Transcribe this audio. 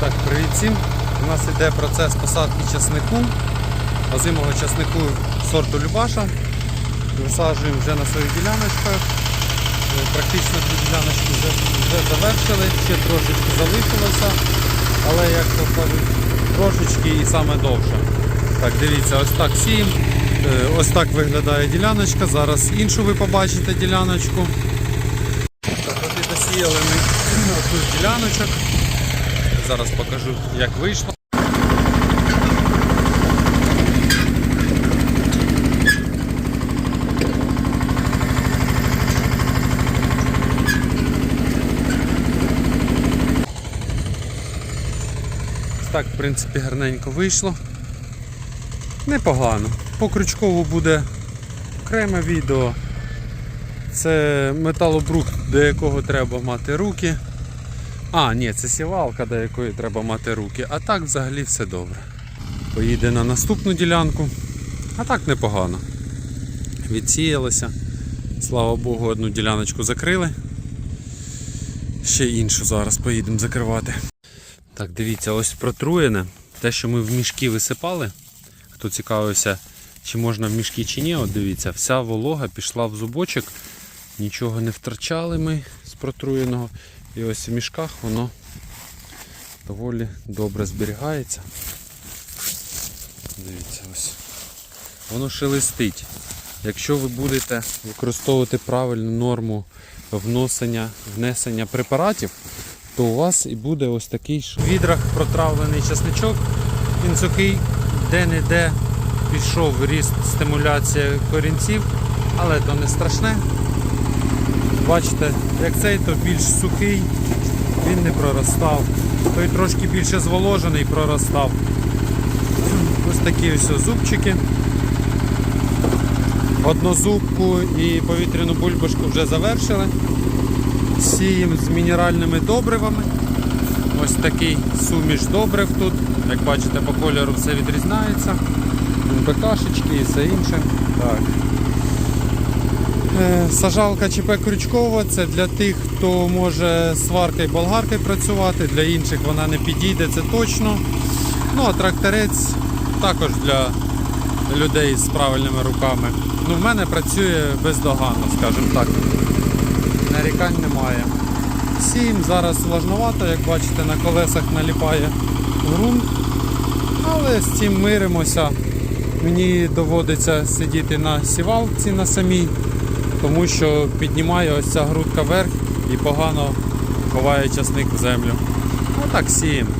Так, привіт всім. У нас йде процес посадки часнику, озимого часнику сорту Любаша. Висаджуємо вже на своїх діляночках. Е, Практично дві діляночки вже, вже завершили, ще трошечки залишилося, але як то кажуть, трошечки і саме довше. Так, дивіться, ось так сіємо. Е, Ось так виглядає діляночка. Зараз іншу ви побачите діляночку. Так, от і досіяли ми з діляночок. Зараз покажу, як вийшло. Так, в принципі, гарненько вийшло. Непогано. По крючкову буде окреме відео. Це металобрухт, до якого треба мати руки. А, ні, це сівалка, до якої треба мати руки. А так взагалі все добре. Поїде на наступну ділянку. А так непогано. Відсіялося. Слава Богу, одну діляночку закрили. Ще іншу зараз поїдемо закривати. Так, дивіться, ось протруєне. Те, що ми в мішки висипали. Хто цікавився, чи можна в мішки чи ні, от дивіться, вся волога пішла в зубочок. Нічого не втрачали ми з протруєного. І ось в мішках воно доволі добре зберігається. Дивіться, ось. Воно шелестить. Якщо ви будете використовувати правильну норму вносення, внесення препаратів, то у вас і буде ось такий ш- в відрах протравлений часничок. Він сухий, де-не-де пішов ріст стимуляція корінців, але то не страшне. Бачите, як цей, то більш сухий, він не проростав. Той трошки більше зволожений проростав. Ось такі ось зубчики. Однозубку і повітряну бульбашку вже завершили. Сіємо з мінеральними добривами. Ось такий суміш добрив тут. Як бачите, по кольору все відрізняється. НПКшечки і все інше. Так. Е, Сажалка ЧП Крючкова це для тих, хто може сваркою болгаркою працювати, для інших вона не підійде, це точно. Ну а тракторець також для людей з правильними руками. Ну, в мене працює бездоганно, скажімо так. Нарікань немає. Сім зараз важновато, як бачите, на колесах наліпає ґрунт. Але з цим миримося. Мені доводиться сидіти на сівалці на самій, тому що піднімає ось ця грудка вверх і погано ховає часник в землю. Отак сіємо.